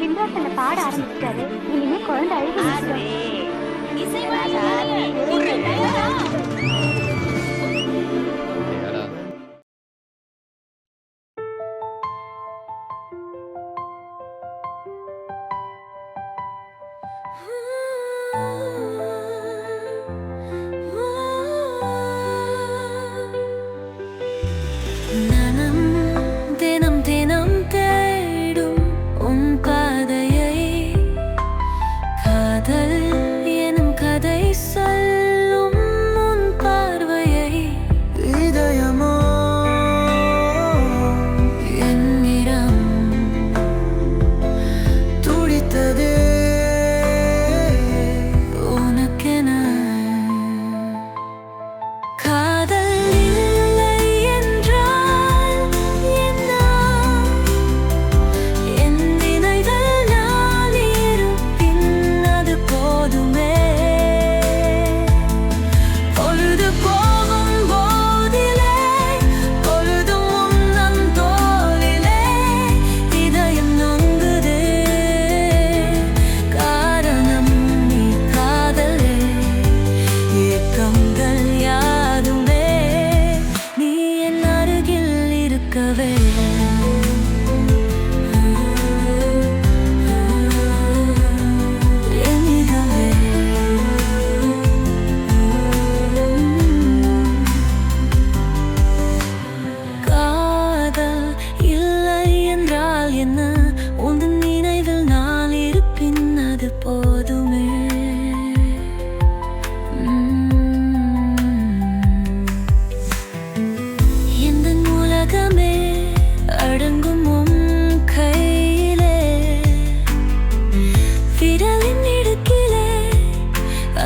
சிந்தா தன்னை பாட ஆரம்பிச்சிட்டாரு. இனிமே குழந்தை அழுகி இசை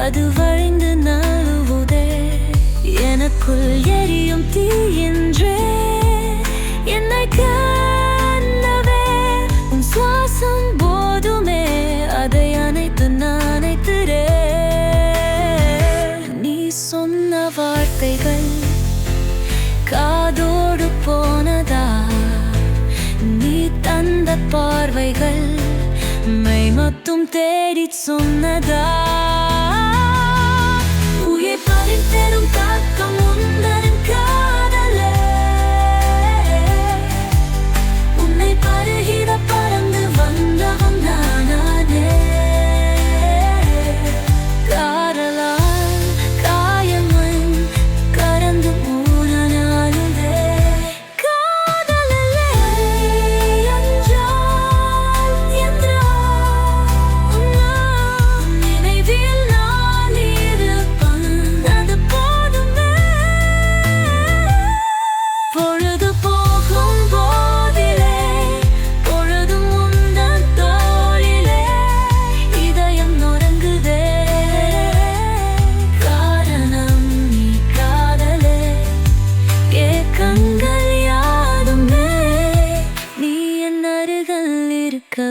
அது வழிந்து நழுவுதே. எனக்குள் எரியும் தீ என்றே என்னை கண்ணவே உன் சுவாசம் போதுமே. அதை அனைத்து நனைத்திரே நீ சொன்ன வார்த்தைகள் காதோடு போனதா? நீ தந்த பார்வைகள் மெய் மட்டும் தேடி சொன்னதா?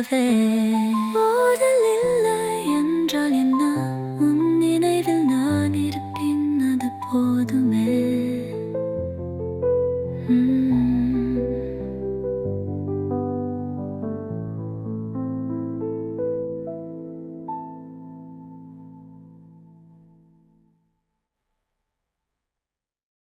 of it.